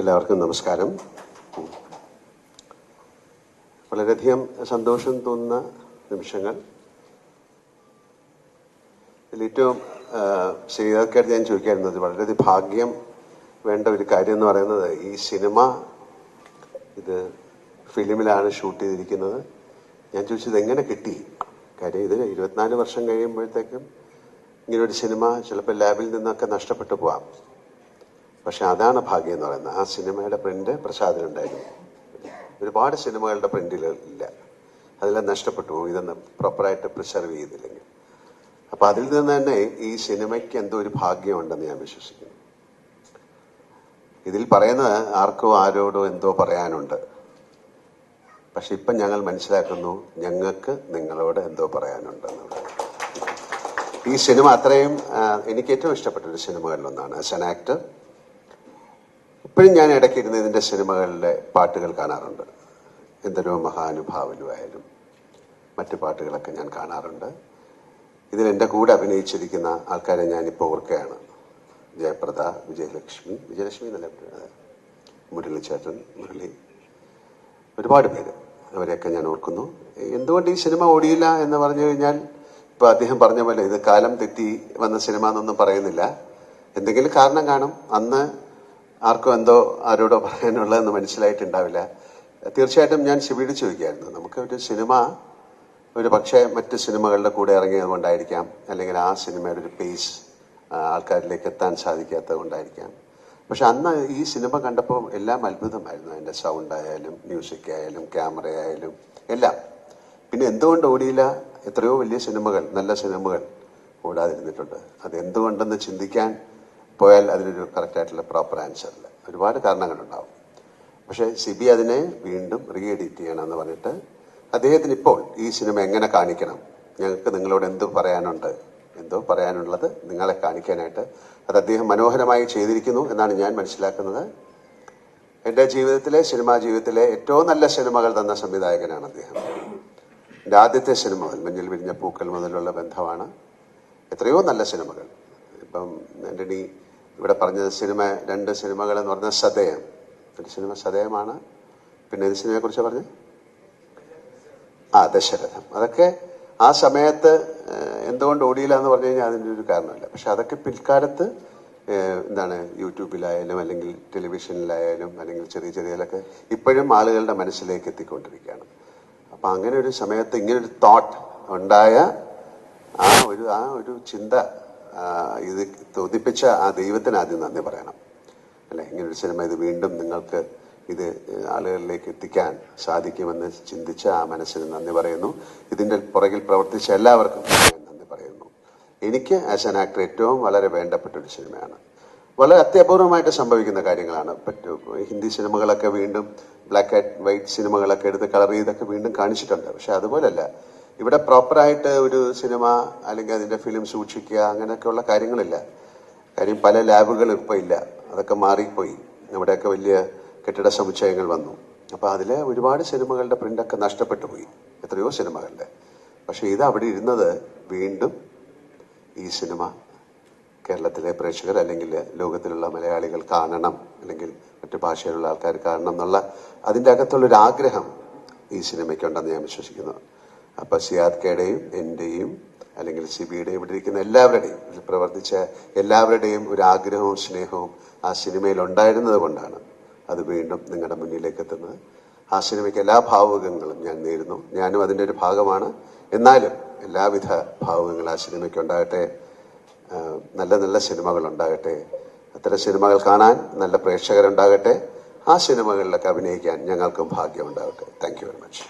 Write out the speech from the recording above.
എല്ലാവർക്കും നമസ്കാരം. വളരെയധികം സന്തോഷം തോന്നുന്ന നിമിഷങ്ങൾ. ഏറ്റവും ശ്രീകാർക്കായിട്ട് ഞാൻ ചോദിക്കാറുണ്ട് വളരെയധികം ഭാഗ്യം വേണ്ട ഒരു കാര്യം എന്ന് പറയുന്നത് ഈ സിനിമ ഇത് ഫിലിമിലാണ് ഷൂട്ട് ചെയ്തിരിക്കുന്നത്. ഞാൻ ചോദിച്ചത് എങ്ങനെ കിട്ടി? കാര്യം ഇത് ഇരുപത്തിനാല് വർഷം കഴിയുമ്പോഴത്തേക്കും ഇങ്ങനൊരു സിനിമ ചിലപ്പോൾ ലാബിൽ നിന്നൊക്കെ നഷ്ടപ്പെട്ടു പോവാം. പക്ഷെ അതാണ് ഭാഗ്യം എന്ന് പറയുന്നത്. ആ സിനിമയുടെ പ്രിന്റ് പ്രസാദിനുണ്ടായിരുന്നു ഒരുപാട് സിനിമകളുടെ പ്രിന്റുകൾ ഇല്ല. അതെല്ലാം നഷ്ടപ്പെട്ടു. പോകും ഇതൊന്ന് പ്രോപ്പറായിട്ട് പ്രിസർവ് ചെയ്തില്ലെങ്കിൽ. അപ്പൊ അതിൽ നിന്ന് തന്നെ ഈ സിനിമയ്ക്ക് എന്തോ ഒരു ഭാഗ്യമുണ്ടെന്ന് ഞാൻ വിശ്വസിക്കുന്നു. ഇതിൽ പറയുന്നത് ആർക്കോ ആരോടോ എന്തോ പറയാനുണ്ട്. പക്ഷെ ഇപ്പം ഞങ്ങൾ മനസ്സിലാക്കുന്നു ഞങ്ങൾക്ക് നിങ്ങളോട് എന്തോ പറയാനുണ്ട് ഈ സിനിമ അത്രയും എനിക്ക് ഏറ്റവും ഇഷ്ടപ്പെട്ട ഒരു സിനിമകളിലൊന്നാണ്. ആസ് ആൻ ആക്ടർ ഇപ്പോഴും ഞാൻ ഇടയ്ക്ക് ഇരുന്ന് ഇതിന്റെ സിനിമകളിലെ പാട്ടുകൾ കാണാറുണ്ട്. എന്തൊരു മഹാനുഭാവനുമായാലും മറ്റു പാട്ടുകളൊക്കെ ഞാൻ കാണാറുണ്ട്. ഇതിൽ എന്റെ കൂടെ അഭിനയിച്ചിരിക്കുന്ന ആൾക്കാരെ ഞാനിപ്പോൾ ഓർക്കുകയാണ്. ജയപ്രദ വിജയലക്ഷ്മി. വിജയലക്ഷ്മി എന്നല്ല. മുരളിച്ചേട്ടൻ മുരളി ഒരുപാട് പേര് അവരെയൊക്കെ ഞാൻ ഓർക്കുന്നു. എന്തുകൊണ്ട് ഈ സിനിമ ഓടിയില്ല എന്ന് പറഞ്ഞു കഴിഞ്ഞാൽ ഇപ്പോൾ അദ്ദേഹം പറഞ്ഞ പോലെ ഇത് കാലം തെറ്റി വന്ന സിനിമ എന്നൊന്നും പറയുന്നില്ല. എന്തെങ്കിലും കാരണം കാണും. അന്ന് ആർക്കും എന്തോ ആരോടോ പറയാനുള്ളതെന്ന് മനസ്സിലായിട്ടുണ്ടാവില്ല. തീർച്ചയായിട്ടും ഞാൻ ശിവീട് ചോദിക്കായിരുന്നു നമുക്ക് ഒരു സിനിമ ഒരു പക്ഷേ മറ്റ് സിനിമകളുടെ കൂടെ ഇറങ്ങിയത് കൊണ്ടായിരിക്കാം. അല്ലെങ്കിൽ ആ സിനിമയുടെ ഒരു പേസ് ആൾക്കാരിലേക്ക് എത്താൻ സാധിക്കാത്തത് കൊണ്ടായിരിക്കാം. പക്ഷെ അന്ന് ഈ സിനിമ കണ്ടപ്പോൾ എല്ലാം അത്ഭുതമായിരുന്നു. അതിന്റെ സൗണ്ട് ആയാലും മ്യൂസിക് ആയാലും ക്യാമറ ആയാലും എല്ലാം. പിന്നെ എന്തുകൊണ്ട് ഓടിയില്ല? എത്രയോ വലിയ സിനിമകൾ നല്ല സിനിമകൾ ഓടാതിരുന്നിട്ടുണ്ട് അത് എന്തുകൊണ്ടെന്ന് ചിന്തിക്കാൻ പോയാൽ അതിനൊരു കറക്റ്റായിട്ടുള്ള പ്രോപ്പർ ആൻസർ ഇല്ല. ഒരുപാട് കാരണങ്ങളുണ്ടാവും. പക്ഷേ സി ബി അതിനെ വീണ്ടും റീ എഡിറ്റ് ചെയ്യണമെന്ന് പറഞ്ഞിട്ട് അദ്ദേഹത്തിന് ഇപ്പോൾ ഈ സിനിമ എങ്ങനെ കാണിക്കണം? ഞങ്ങൾക്ക് നിങ്ങളോട് എന്തോ പറയാനുണ്ട്? എന്തോ പറയാനുള്ളത് നിങ്ങളെ കാണിക്കാനായിട്ട്. അത് അദ്ദേഹം മനോഹരമായി ചെയ്തിരിക്കുന്നു എന്നാണ് ഞാൻ മനസ്സിലാക്കുന്നത്. എന്റെ ജീവിതത്തിലെ സിനിമാ ജീവിതത്തിലെ ഏറ്റവും നല്ല സിനിമകൾ തന്ന സംവിധായകനാണ് അദ്ദേഹം. എന്റെ ആദ്യത്തെ സിനിമ മുതൽ മഞ്ഞൾ വിരിഞ്ഞ പൂക്കൾ മുതലുള്ള ബന്ധമാണ്. എത്രയോ നല്ല സിനിമകൾ. ഇപ്പം ആന്റണി ഇവിടെ പറഞ്ഞത് സിനിമ രണ്ട് സിനിമകൾ എന്ന് പറഞ്ഞാൽ സദയം ഒരു സിനിമ സദയമാണ് പിന്നെ ഏത് സിനിമയെ കുറിച്ച് പറഞ്ഞു? ആ ദശരഥം. അതൊക്കെ ആ സമയത്ത് എന്തുകൊണ്ട് ഓടിയില്ല എന്ന് പറഞ്ഞു കഴിഞ്ഞാൽ അതിന്റെ ഒരു കാരണമില്ല. പക്ഷെ അതൊക്കെ പിൽക്കാലത്ത് എന്താണ് യൂട്യൂബിലായാലും അല്ലെങ്കിൽ ടെലിവിഷനിലായാലും അല്ലെങ്കിൽ ചെറിയ ചെറിയതിലൊക്കെ ഇപ്പോഴും ആളുകളുടെ മനസ്സിലേക്ക് എത്തിക്കൊണ്ടിരിക്കുകയാണ്. അപ്പം അങ്ങനെ ഒരു സമയത്ത് ഇങ്ങനൊരു ഒരു തോട്ട് ഉണ്ടായ ആ ഒരു ആ ഒരു ചിന്ത ഇത് തോതിപ്പിച്ച ആ ദൈവത്തിന് ആദ്യം നന്ദി പറയണം. അല്ലെ? ഇങ്ങനെ ഒരു സിനിമ ഇത് വീണ്ടും നിങ്ങൾക്ക് ഇത് ആളുകളിലേക്ക് എത്തിക്കാൻ സാധിക്കുമെന്ന് ചിന്തിച്ച ആ മനസ്സിന് നന്ദി പറയുന്നു. ഇതിന്റെ പുറകിൽ പ്രവർത്തിച്ച എല്ലാവർക്കും നന്ദി പറയുന്നു. എനിക്ക് ആസ് ആൻ ആക്ടർ ഏറ്റവും വളരെ വേണ്ടപ്പെട്ട ഒരു സിനിമയാണ്. വളരെ അത്യപൂർവമായിട്ട് സംഭവിക്കുന്ന കാര്യങ്ങളാണ്. ഹിന്ദി സിനിമകളൊക്കെ വീണ്ടും ബ്ലാക്ക് ആൻഡ് വൈറ്റ് സിനിമകളൊക്കെ എടുത്ത് കളർ ചെയ്തൊക്കെ വീണ്ടും കാണിച്ചിട്ടുണ്ട്. പക്ഷെ അതുപോലല്ല. ഇവിടെ പ്രോപ്പറായിട്ട് ഒരു സിനിമ അല്ലെങ്കിൽ അതിന്റെ ഫിലിം സൂക്ഷിക്കുക അങ്ങനെയൊക്കെയുള്ള കാര്യങ്ങളില്ല. കാര്യം പല ലാബുകളും ഇപ്പോൾ ഇല്ല. അതൊക്കെ മാറിപ്പോയി. ഇവിടെയൊക്കെ വലിയ കെട്ടിട സമുച്ചയങ്ങൾ വന്നു. അപ്പോൾ അതിൽ ഒരുപാട് സിനിമകളുടെ പ്രിന്റൊക്കെ നഷ്ടപ്പെട്ടു പോയി. എത്രയോ സിനിമകളുടെ. പക്ഷേ ഇത് അവിടെ ഇരുന്നത് വീണ്ടും ഈ സിനിമ കേരളത്തിലെ പ്രേക്ഷകർ അല്ലെങ്കിൽ ലോകത്തിലുള്ള മലയാളികൾ കാണണം അല്ലെങ്കിൽ മറ്റു ഭാഷയിലുള്ള ആൾക്കാർ കാണണം എന്നുള്ള അതിന്റെ അകത്തുള്ളൊരു ആഗ്രഹം ഈ സിനിമയ്ക്കുണ്ടെന്ന് ഞാൻ വിശ്വസിക്കുന്നു. അപ്പൊ സിയാർക്കയുടെയും എന്റെയും അല്ലെങ്കിൽ സിബിയുടെയും ഇവിടെ ഇരിക്കുന്ന എല്ലാവരുടെയും ഇതിൽ പ്രവർത്തിച്ച എല്ലാവരുടെയും ഒരു ആഗ്രഹവും സ്നേഹവും ആ സിനിമയിൽ ഉണ്ടായിരുന്നത് കൊണ്ടാണ് അത് വീണ്ടും നിങ്ങളുടെ മുന്നിലേക്ക് എത്തുന്നത്. ആ സിനിമയ്ക്ക് എല്ലാ ഭാവുകങ്ങളും ഞാൻ നേരുന്നു. ഞാനും അതിന്റെ ഒരു ഭാഗമാണ്. എന്നാലും എല്ലാവിധ ഭാവുകങ്ങളും ആ സിനിമയ്ക്ക് ഉണ്ടാകട്ടെ. നല്ല നല്ല സിനിമകൾ ഉണ്ടാകട്ടെ. അത്തരം സിനിമകൾ കാണാൻ നല്ല പ്രേക്ഷകരുണ്ടാകട്ടെ. ആ സിനിമകളിലൊക്കെ അഭിനയിക്കാൻ ഞങ്ങൾക്കും ഭാഗ്യമുണ്ടാകട്ടെ താങ്ക് യു വെരി മച്ച്